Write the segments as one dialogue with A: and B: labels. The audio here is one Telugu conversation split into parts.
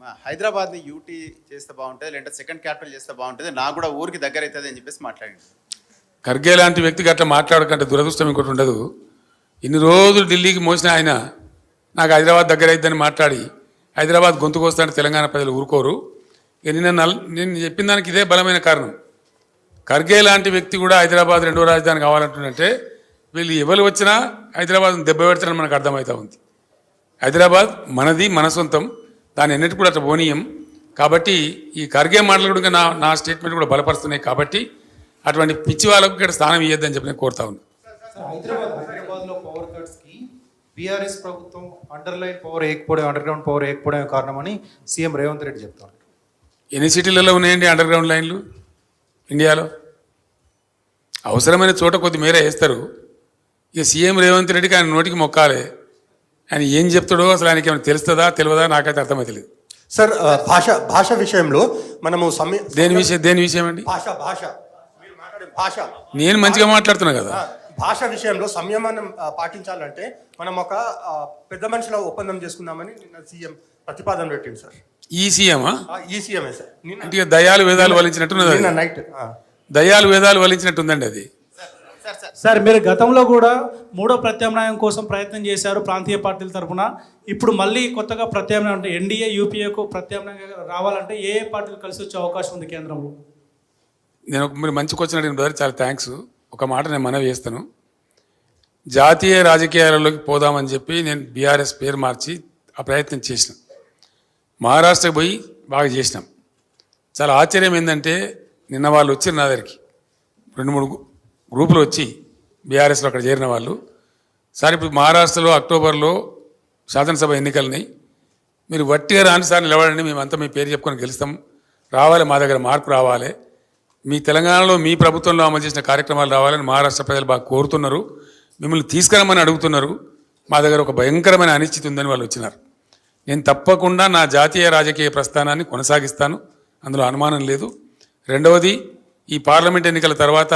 A: మా హైదరాబాద్ని యూటీ చేస్తే బాగుంటుంది లేదంటే సెకండ్ క్యాపిటల్ చేస్తే బాగుంటుంది నాకు కూడా ఊరికి దగ్గర అవుతుంది అని చెప్పేసి మాట్లాడింది
B: ఖర్గే లాంటి వ్యక్తికి అట్లా మాట్లాడకంటే దురదృష్టం ఇంకోటి ఉండదు. ఇన్ని రోజులు ఢిల్లీకి మోసిన ఆయన నాకు హైదరాబాద్ దగ్గర అవుతుందని మాట్లాడి హైదరాబాద్ గొంతుకు వస్తాడు తెలంగాణ ప్రజలు ఊరుకోరు. ఇక నిన్న నల్ నేను చెప్పిన దానికి ఇదే బలమైన కారణం. ఖర్గే లాంటి వ్యక్తి కూడా హైదరాబాద్ రెండో రాజధాని కావాలంటుందంటే వీళ్ళు ఎవరు వచ్చినా హైదరాబాద్ దెబ్బ పెడతారని మనకు అర్థమవుతా ఉంది. హైదరాబాద్ మనది మన సొంతం. దాని ఎన్నిటి కూడా అట్లా పోనీయం. కాబట్టి ఈ ఖర్గే మాటలు కూడా నా నా స్టేట్మెంట్ కూడా బలపరుస్తున్నాయి కాబట్టి అటువంటి పిచ్చి వాళ్ళకు ఇక్కడ స్థానం ఇవ్వద్దని చెప్పి నేను కోరుతా ఉన్నాను
C: బీఆర్ఎస్ ప్రభుత్వం అండర్లైన్ పవర్ వేయకపోవడం అండర్ గ్రౌండ్ పవర్ వేయకపోవడం కారణమని సీఎం రేవంత్ రెడ్డి చెప్తారు.
B: ఎన్ని సిటీలలో ఉన్నాయండి అండర్ గ్రౌండ్ లైన్లు? ఇండియాలో? అవసరమైన చోట కొద్ది మేర వేస్తారు. ఇక సీఎం రేవంత్ రెడ్డికి ఆయన నోటికి మొక్కాలి. ఆయన ఏం చెప్తాడో అసలు ఆయనకి ఏమైనా తెలుస్తుందా తెలియదా? నాకైతే అర్థమవుతలేదు
D: సార్ భాష భాష విషయంలో మనము సమయ
B: దేని విషయం దేని విషయం అండి
D: భాష. భాష భాష.
B: నేను మంచిగా మాట్లాడుతున్నా కదా.
D: భాష విషయంలో సంయమనం పాటించాలంటే మనం ఒక పెద్ద మనుషుల ఒప్పందం చేసుకుందామని నిన్న సీఎం ప్రతిపాదన పెట్టింది సార్.
B: ఈ సీఎమా
D: ఈ సీఎంఏ సార్?
B: అంటే దయాలు వేదాలు అది.
D: నైట్.
B: దయాలు వేదాలు వలించినట్టుందండి అది.
A: Sir sir.
E: సార్ మీరు గతంలో కూడా మూడో ప్రత్యామ్నాయం కోసం ప్రయత్నం చేశారు ప్రాంతీయ పార్టీల తరఫున. ఇప్పుడు మళ్ళీ కొత్తగా ప్రత్యామ్నాయం అంటే ఎన్డీఏ యూపీఏకు ప్రత్యామ్నాయంగా రావాలంటే ఏ ఏ పార్టీలు కలిసి వచ్చే అవకాశం ఉంది కేంద్రంలో?
B: నేను ఒక- మీరు మంచి క్వశ్చన్ అడిగిన బ్రదర్ చాలా థ్యాంక్స్ ఒక మాట నేను మనవి చేస్తాను. జాతీయ రాజకీయాలలోకి పోదామని చెప్పి నేను బీఆర్ఎస్ పేరు మార్చి ఆ ప్రయత్నం చేసిన. మహారాష్ట్రకి పోయి బాగా చేసినాం. చాలా ఆశ్చర్యం ఏంటంటే నిన్న వాళ్ళు వచ్చారు నా దగ్గరికి. రెండు మూడు గ్రూపులు వచ్చి బీఆర్ఎస్లో అక్కడ చేరిన వాళ్ళు. సార్ ఇప్పుడు మహారాష్ట్రలో అక్టోబర్లో శాసనసభ ఎన్నికలని మీరు వట్టిగా రాని సార్ నిలబడండి మేమంతా మీ పేరు చెప్పుకొని గెలుస్తాం. రావాలి మా దగ్గర మార్పు రావాలి. మీ తెలంగాణలో మీ ప్రభుత్వంలో అమలు చేసిన కార్యక్రమాలు రావాలని మహారాష్ట్ర ప్రజలు బాగా కోరుతున్నారు. మిమ్మల్ని తీసుకురమ్మని అడుగుతున్నారు. మా దగ్గర ఒక భయంకరమైన అనిశ్చితి ఉందని వాళ్ళు వచ్చినారు. నేను తప్పకుండా నా జాతీయ రాజకీయ ప్రస్థానాన్ని కొనసాగిస్తాను. అందులో అనుమానం లేదు. రెండవది ఈ పార్లమెంట్ ఎన్నికల తర్వాత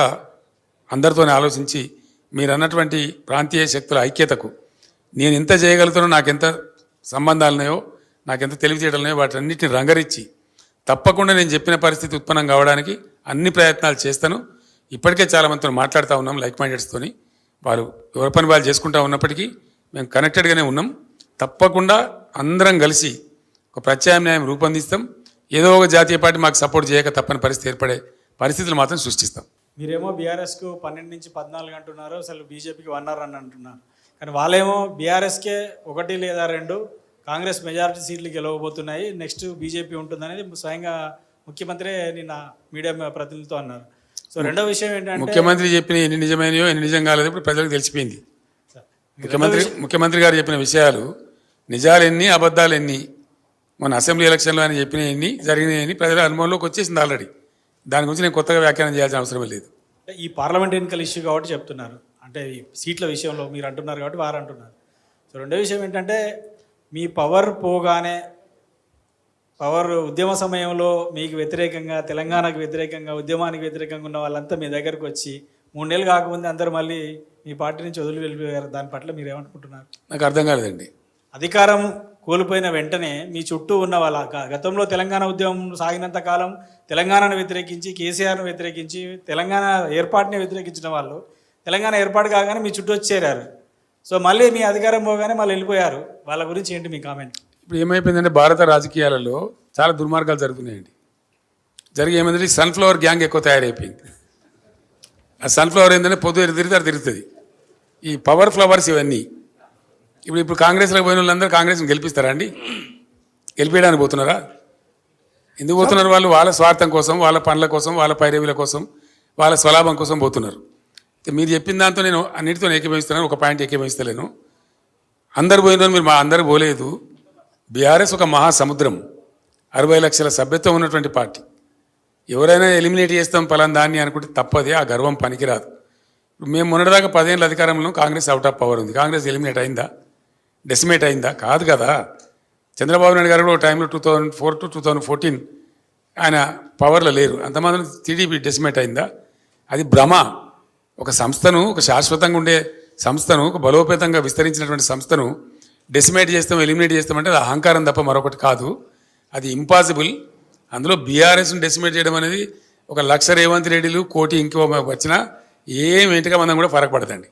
B: అందరితోనే ఆలోచించి మీరు అన్నటువంటి ప్రాంతీయ శక్తుల ఐక్యతకు నేను ఎంత చేయగలుగుతానో నాకెంత సంబంధాలున్నాయో నాకెంత తెలివితేటలు వాటన్నిటిని రంగరించి తప్పకుండా నేను చెప్పిన పరిస్థితి ఉత్పన్నం కావడానికి అన్ని ప్రయత్నాలు చేస్తాను. ఇప్పటికే చాలామందితో మాట్లాడుతూ ఉన్నాం లైక్ మైండెడ్స్తోని వారు ఎవరి పని వాళ్ళు చేసుకుంటూ ఉన్నప్పటికీ మేము కనెక్టెడ్గానే ఉన్నాం. తప్పకుండా అందరం కలిసి ఒక ప్రత్యామ్నాయం రూపొందిస్తాం. ఏదో ఒక జాతీయ పార్టీ మాకు సపోర్ట్ చేయక తప్పని పరిస్థితి ఏర్పడే పరిస్థితులు మాత్రం సృష్టిస్తాం.
E: మీరేమో బీఆర్ఎస్కు పన్నెండు నుంచి పద్నాలుగు అంటున్నారు అసలు బీజేపీకి వన్ అవర్ అని అంటున్నారు. కానీ వాళ్ళేమో బీఆర్ఎస్కే ఒకటి లేదా రెండు కాంగ్రెస్ మెజారిటీ సీట్లు గెలవబోతున్నాయి నెక్స్ట్ బీజేపీ ఉంటుందనేది స్వయంగా ముఖ్యమంత్రి నిన్న మీడియా ప్రతినిధులతో అన్నారు. సో రెండో విషయం ఏంటంటే
B: ముఖ్యమంత్రి చెప్పిన ఎన్ని నిజమైనయో ఎన్ని నిజం కాలేదో ఇప్పుడు ప్రజలకు తెలిసిపోయింది. ముఖ్యమంత్రి ముఖ్యమంత్రి గారు చెప్పిన విషయాలు నిజాలు ఎన్ని అబద్ధాలు ఎన్ని మన అసెంబ్లీ ఎలక్షన్లో ఆయన చెప్పిన ఎన్ని జరిగినాయని ప్రజల అనుభవంలోకి వచ్చేసింది ఆల్రెడీ. దాని గురించి నేను కొత్తగా వ్యాఖ్యానం చేయాల్సిన అవసరం లేదు.
E: ఈ పార్లమెంట్ ఎన్నికల ఇష్యూ కాబట్టి చెప్తున్నారు. అంటే ఈ సీట్ల విషయంలో మీరు అంటున్నారు కాబట్టి వారు అంటున్నారు. సో రెండో విషయం ఏంటంటే మీ పవర్ పోగానే పవర్ ఉద్యమ సమయంలో మీకు వ్యతిరేకంగా తెలంగాణకు వ్యతిరేకంగా ఉద్యమానికి వ్యతిరేకంగా ఉన్న వాళ్ళంతా మీ దగ్గరకు వచ్చి మూడు నెలలు కాకముందే అందరూ మళ్ళీ మీ పార్టీ నుంచి వదిలి వెళ్ళిపోయారు. దాని పట్ల మీరు ఏమనుకుంటున్నారు?
B: నాకు అర్థం కాలేదండి.
E: అధికారం కోల్పోయిన వెంటనే మీ చుట్టూ ఉన్న వాళ్ళ గతంలో తెలంగాణ ఉద్యమం సాగినంత కాలం తెలంగాణను వ్యతిరేకించి కేసీఆర్ను వ్యతిరేకించి తెలంగాణ ఏర్పాటుని వ్యతిరేకించిన వాళ్ళు తెలంగాణ ఏర్పాటు కాగానే మీ చుట్టూ చేరారు. సో మళ్ళీ మీ అధికారం పోగానే మళ్ళీ వెళ్ళిపోయారు. వాళ్ళ గురించి ఏంటి మీ కామెంట్?
B: ఇప్పుడు ఏమైపోయిందంటే భారత రాజకీయాలలో చాలా దుర్మార్గాలు జరుగుతున్నాయండి. జరిగి ఏమైందంటే సన్ఫ్లవర్ గ్యాంగ్ ఎక్కువ తయారైపోయింది. ఆ సన్ఫ్లవర్ ఏంటంటే పొద్దు తిరిగితే అది తిరుగుతుంది. ఈ పవర్ ఫ్లవర్స్ ఇవన్నీ ఇప్పుడు ఇప్పుడు కాంగ్రెస్లో పోయిన వాళ్ళందరూ కాంగ్రెస్ని గెలిపిస్తారా అండి? గెలిపేయడానికి పోతున్నారా? ఎందుకు పోతున్నారు వాళ్ళు? వాళ్ళ స్వార్థం కోసం వాళ్ళ పనుల కోసం వాళ్ళ పైరవీల కోసం వాళ్ళ స్వలాభం కోసం పోతున్నారు. మీరు చెప్పిన దాంతో నేను అన్నిటితో ఏకీభవిస్తున్నాను ఒక పాయింట్ ఏకీభవిస్తలేను. అందరు పోయినారు మీరు మా అందరు పోలేదు. బీఆర్ఎస్ ఒక మహాసముద్రం. అరవై లక్షల సభ్యత్వం ఉన్నటువంటి పార్టీ. ఎవరైనా ఎలిమినేట్ చేస్తాం పలాన్ దాన్ని అనుకుంటే తప్పదే ఆ గర్వం పనికిరాదు. ఇప్పుడు మేము మొన్నటిదాకా పదేళ్ళ అధికారంలో కాంగ్రెస్ అవుట్ ఆఫ్ పవర్ ఉంది. కాంగ్రెస్ ఎలిమినేట్ అయిందా? డెసిమేట్ అయిందా? కాదు కదా. చంద్రబాబు నాయుడు గారు కూడా ఒక టైంలో two thousand four to two thousand fourteen ఆయన పవర్లో లేరు. అంతమాత్రం టీడీపీ డెసిమేట్ అయిందా? అది భ్రమ. ఒక సంస్థను ఒక శాశ్వతంగా ఉండే సంస్థను ఒక బలోపేతంగా విస్తరించినటువంటి సంస్థను డెసిమేట్ చేస్తాం ఎలిమినేట్ చేస్తామంటే అది అహంకారం తప్ప మరొకటి కాదు. అది ఇంపాసిబుల్ అందులో బీఆర్ఎస్ని డెసిమేట్ చేయడం అనేది ఒక లక్ష రేవంత్ రెడ్డిలు కోటి ఇంకో వచ్చినా ఏం వెంటగా మనం కూడా ఫరక పడదండి.